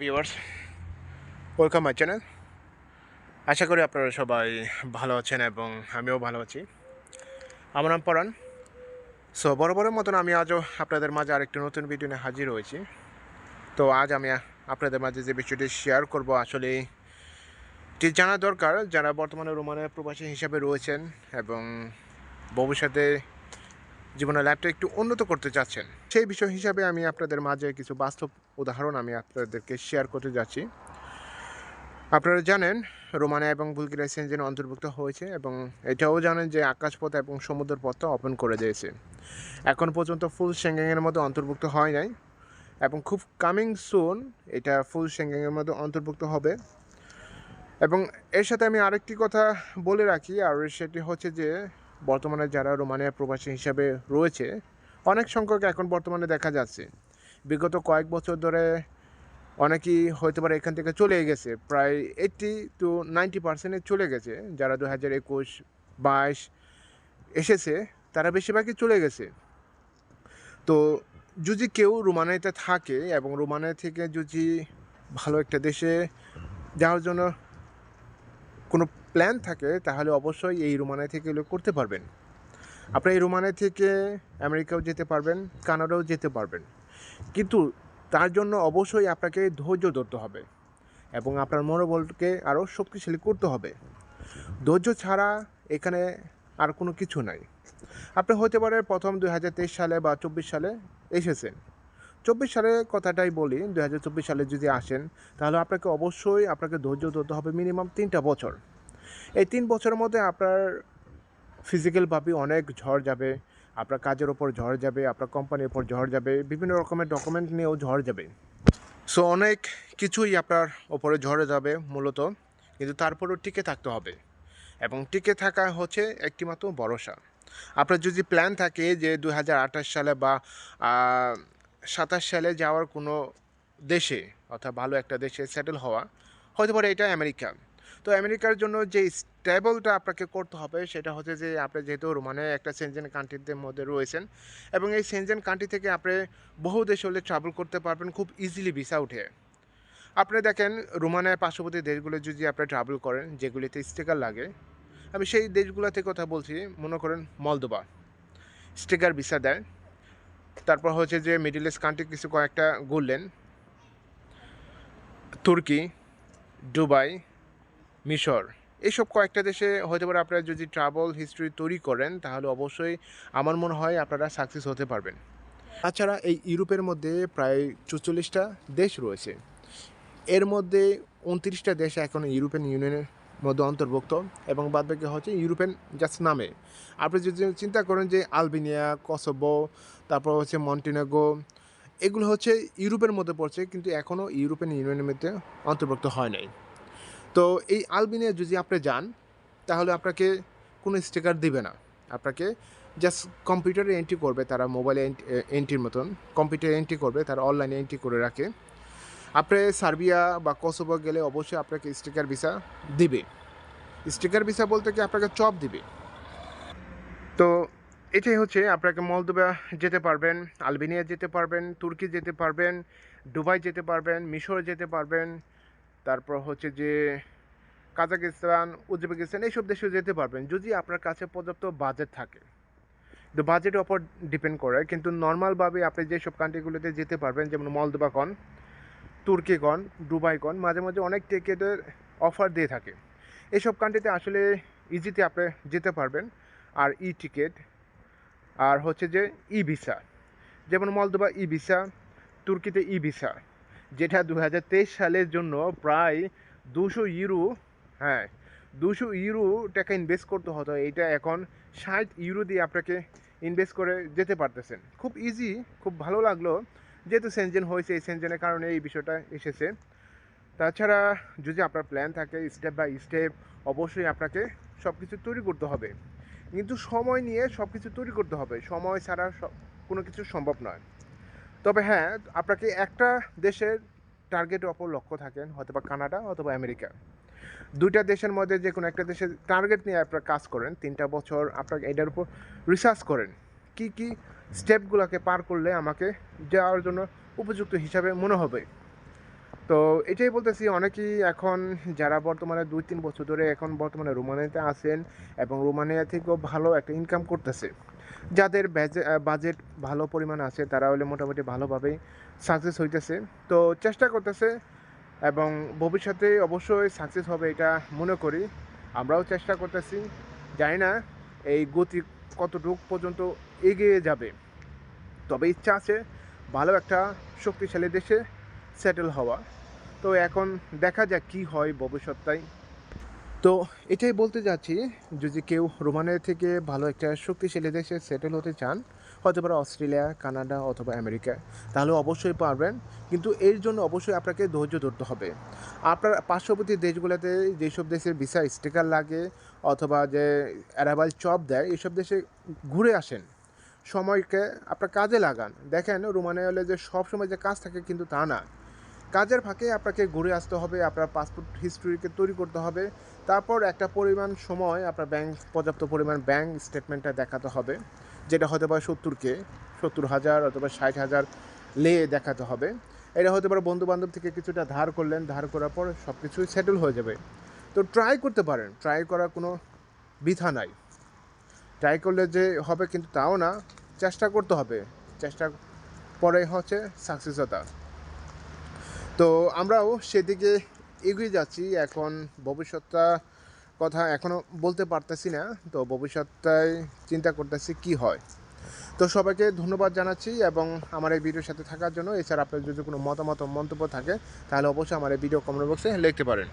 Viewers welcome my channel আশা করি আপনারা সবাই ভালো আছেন এবং আমিও ভালো আছি। আমার নাম পরাণ। সো বরাবরের মতন আমি আজও আপনাদের মাঝে আরেকটি নতুন ভিডিও নিয়ে হাজির হয়েছি। তো, আজ আমি আপনাদের মাঝে যে বিষয়টি শেয়ার করব, আসলে এটি জানা দরকার যারা বর্তমানে রোমানের প্রবাসী হিসাবে রয়েছেন এবং ভবিষ্যতে জীবনের লাইফটা একটু উন্নত করতে চাচ্ছেন। সেই বিষয় হিসাবে আমি আপনাদের মাঝে কিছু বাস্তব উদাহরণ আমি আপনাদেরকে শেয়ার করতে যাচ্ছি। আপনারা জানেন, রোমানিয়া এবং বুলগেরিয়া সেনজেনে অন্তর্ভুক্ত হয়েছে এবং এটাও জানেন যে আকাশপথ এবং সমুদ্র পথটা ওপেন করে দিয়েছে। এখন পর্যন্ত ফুল সেঙ্গেংয়ের মধ্যে অন্তর্ভুক্ত হয় নাই এবং খুব কামিং সুন এটা ফুল সেঙ্গেংয়ের মধ্যে অন্তর্ভুক্ত হবে। এবং এর সাথে আমি আরেকটি কথা বলে রাখি, আর সেটি হচ্ছে যে বর্তমানে যারা রোমানিয়া প্রবাসী হিসাবে রয়েছে, অনেক সংখ্যক এখন বর্তমানে দেখা যাচ্ছে। বিগত কয়েক বছর ধরে অনেকেই হয়তো পারে এখান থেকে চলে গেছে। প্রায় এইট্টি টু নাইনটি পার্সেন্টে চলে গেছে। যারা দু হাজার একুশ, বাইশ এসেছে, তারা বেশিরভাগই চলে গেছে। তো যদি কেউ রোমানিয়াতে থাকে এবং রোমানিয়া থেকে যদি ভালো একটা দেশে যাওয়ার জন্য কোনো প্ল্যান থাকে, তাহলে অবশ্যই এই রোমানিয়া থেকে এগুলো করতে পারবেন। আপনি এই রোমানিয়া থেকে আমেরিকাও যেতে পারবেন, কানাডাও যেতে পারবেন। কিন্তু তার জন্য অবশ্যই আপনাকে ধৈর্য ধরতে হবে এবং আপনার মনোবলকে আরও শক্তিশালী করতে হবে। ধৈর্য ছাড়া এখানে আর কোনো কিছু নাই। আপনি হতে পারে প্রথম দুই হাজার তেইশ সালে বা চব্বিশ সালে এসেছেন। চব্বিশ সালের কথাটাই বলি, দুই হাজার চব্বিশ সালে যদি আসেন, তাহলে আপনাকে অবশ্যই আপনাকে ধৈর্য ধরতে হবে মিনিমাম তিনটা বছর। এই তিন বছরের মধ্যে আপনার ফিজিক্যালভাবে অনেক ঝড় যাবে, আপনার কাজের ওপর ঝড় যাবে, আপনার কোম্পানির ওপর ঝড় যাবে, বিভিন্ন রকমের ডকুমেন্ট নিয়েও ঝড় যাবে। সো অনেক কিছুই আপনার ওপরে ঝরে যাবে মূলত, কিন্তু তারপরেও টিকে থাকতে হবে। এবং টিকে থাকা হচ্ছে একটিমাত্র ভরসা। আপনার যদি প্ল্যান থাকে যে দু হাজার আঠাশ সালে বা সাতাশ সালে যাওয়ার কোনো দেশে অর্থাৎ ভালো একটা দেশে সেটেল হওয়া হয়তো পারে এটা আমেরিকা। তো আমেরিকার জন্য যে স্টেবলটা আপনাকে করতে হবে সেটা হচ্ছে যে আপনি যেহেতু রোমানে একটা সেনজেন কান্ট্রিদের মধ্যে রয়েছেন এবং এই সেনজেন কান্ট্রি থেকে আপনি বহু দেশে হলে ট্রাভেল করতে পারবেন খুব ইজিলি ভিসা উঠে। আপনি দেখেন রোমানের পার্শ্ববর্তী দেশগুলো যদি আপনি ট্রাভেল করেন, যেগুলিতে স্টিকার লাগে, আমি সেই দেশগুলোতে কথা বলছি, মনে করেন মলদোবা স্টিকার ভিসা দেয়। তারপর হচ্ছে যে মিডিল ইস্ট কান্ট্রি কিছু কয়েকটা ঘুরলেন তুর্কি, দুবাই মিশর। এইসব কয়েকটা দেশে হতে পারে আপনারা যদি ট্রাভেল হিস্ট্রি তৈরি করেন, তাহলে অবশ্যই আমার মনে হয় আপনারা সাকসেস হতে পারবেন। তাছাড়া এই ইউরোপের মধ্যে প্রায় চুচল্লিশটা দেশ রয়েছে। এর মধ্যে উনত্রিশটা দেশ এখন ইউরোপিয়ান ইউনিয়নের মধ্যে অন্তর্ভুক্ত এবং বাদবাকি হচ্ছে ইউরোপিয়ান জাস্ট নামে। আপনি যদি চিন্তা করেন যে আলবেনিয়া, কসোভো, তারপর হচ্ছে মন্টিনেগো, এগুলো হচ্ছে ইউরোপের মধ্যে পড়ছে, কিন্তু এখনও ইউরোপিয়ান ইউনিয়নের মধ্যে অন্তর্ভুক্ত হয় নাই। তো এই আলবিনিয়া যদি আপনি যান, তাহলে আপনাকে কোনো স্টিকার দিবে না। আপনাকে জাস্ট কম্পিউটারে এন্ট্রি করবে, তারা মোবাইলে এন্ট্রির মতন। কম্পিউটারে এন্ট্রি করবে, তারা অনলাইনে এন্ট্রি করে রাখে। আপনি সার্বিয়া বা কসোভো গেলে অবশ্যই আপনাকে স্টিকার ভিসা দিবে। স্টিকার ভিসা বলতে কি আপনাকে চপ দিবে। তো এটাই হচ্ছে, আপনাকে মলদোবা যেতে পারবেন, আলবেনিয়া যেতে পারবেন, তুর্কি যেতে পারবেন, দুবাই যেতে পারবেন, মিশর যেতে পারবেন তারপর হচ্ছে যে কাজাকিস্তান, উজবেকিস্তান এইসব দেশেও যেতে পারবেন যদি আপনার কাছে পর্যাপ্ত বাজেট থাকে। তো বাজেটের ওপর ডিপেন্ড করে, কিন্তু নর্মালভাবে আপনি যেসব কান্ট্রিগুলোতে যেতে পারবেন, যেমন মলদোবা কন তুর্কি কন দুবাই কন মাঝে মাঝে অনেক টিকেটের অফার দিয়ে থাকে। এইসব কান্ট্রিতে আসলে ইজিতে আপনি যেতে পারবেন। আর ই টিকিট আর হচ্ছে যে ই ভিসা যেমন মলদোবা ই ভিসা তুর্কিতে ই ভিসা যেটা দু হাজার তেইশ সালের জন্য প্রায় দুশো ইউরো হ্যাঁ দুশো ইউরো টাকা ইনভেস্ট করতে হতো। এটা এখন ষাট ইউরো দিয়ে আপনাকে ইনভেস্ট করে যেতে পারতেছেন। খুব ইজি খুব ভালো লাগল। যেহেতু সেনজেন হয়েছে, এই সেনজেনের কারণে এই বিষয়টা এসেছে। তাছাড়া যদি আপনার প্ল্যান থাকে স্টেপ বাই স্টেপ অবশ্যই আপনাকে সব কিছু তৈরি করতে হবে। কিন্তু সময় নিয়ে সব কিছু তৈরি করতে হবে। সময় ছাড়া সব কোনো কিছু সম্ভব নয়। তবে হ্যাঁ আপনাকে একটা দেশের টার্গেটের ওপর লক্ষ্য থাকেন হয়তো বা কানাডা, অথবা আমেরিকা। দুইটা দেশের মধ্যে যে কোনো একটা দেশের টার্গেট নিয়ে আপনারা কাজ করেন, তিনটা বছর আপনাকে এটার উপর রিসার্চ করেন। কি কি স্টেপগুলোকে পার করলে আমাকে যাওয়ার জন্য উপযুক্ত হিসাবে মনে হবে? তো এটাই বলতেছি, অনেকেই এখন যারা বর্তমানে দুই তিন বছর ধরে এখন বর্তমানে রোমানিয়াতে আছেন এবং রোমানিয়া থেকেও ভালো একটা ইনকাম করতেছে। যাদের বাজেট ভালো পরিমাণ আছে, তারা হলে মোটামুটি ভালোভাবেই সাকসেস হইতেছে। তো চেষ্টা করতেছে এবং ভবিষ্যতে অবশ্যই সাকসেস হবে এটা মনে করি। আমরাও চেষ্টা করতেছি, জানি না এই গতি কতটুক পর্যন্ত এগিয়ে যাবে। তবে ইচ্ছা আছে ভালো একটা শক্তিশালী দেশে সেটেল হওয়া তো এখন দেখা যাক কী হয় ভবিষ্যৎটাই। তো এটাই বলতে যাচ্ছি যদি কেউ রোমানের থেকে ভালো একটা শক্তিশালী দেশে সেটেল হতে চান, হতে পারে অস্ট্রেলিয়া, কানাডা অথবা আমেরিকা, তাহলে অবশ্যই পারবেন। কিন্তু এর জন্য অবশ্যই আপনাকে ধৈর্য ধরতে হবে। আপনার পার্শ্ববর্তী দেশগুলোতে যেসব দেশের ভিসা স্টিকার লাগে অথবা যে অ্যারাইভাল চপ দেয় এইসব দেশে ঘুরে আসেন। সময়কে আপনার কাজে লাগান। দেখেন রোমানে হলে যে সব সময় যে কাজ থাকে কিন্তু তা না। কাজের ফাঁকে আপনাকে ঘুরে আসতে হবে, আপনার পাসপোর্ট হিস্ট্রিকে তৈরি করতে হবে, তারপর একটা পরিমাণ সময় আপনার ব্যাংক পর্যাপ্ত পরিমাণ ব্যাংক স্টেটমেন্টটা দেখাতে হবে, যেটা হতে পারে সত্তরকে সত্তর হাজার অথবা ষাট হাজার লে দেখাতে হবে। এটা হতে পারে বন্ধু বান্ধব থেকে কিছুটা ধার করলেন, ধার করার পর সব কিছুই সেটেল হয়ে যাবে। তো ট্রাই করতে পারেন ট্রাই করার কোনো বৃথা নাই। ট্রাই করলে যে হবে কিন্তু তাও না, চেষ্টা করতে হবে। চেষ্টা পরে হচ্ছে সাকসেসতা তো আমরাও সেদিকে এগিয়ে যাচ্ছি। এখন ভবিষ্যৎটা কথা এখনও বলতে পারতেছি না। তো ভবিষ্যৎটায় চিন্তা করতেছি কি হয়। তো সবাইকে ধন্যবাদ জানাচ্ছি এবং আমার এই ভিডিওর সাথে থাকার জন্য। এছাড়া আপনার যদি কোনো মতামত মন্তব্য থাকে, তাহলে অবশ্যই আমার এই ভিডিও কমেন্ট বক্সে লিখতে পারেন।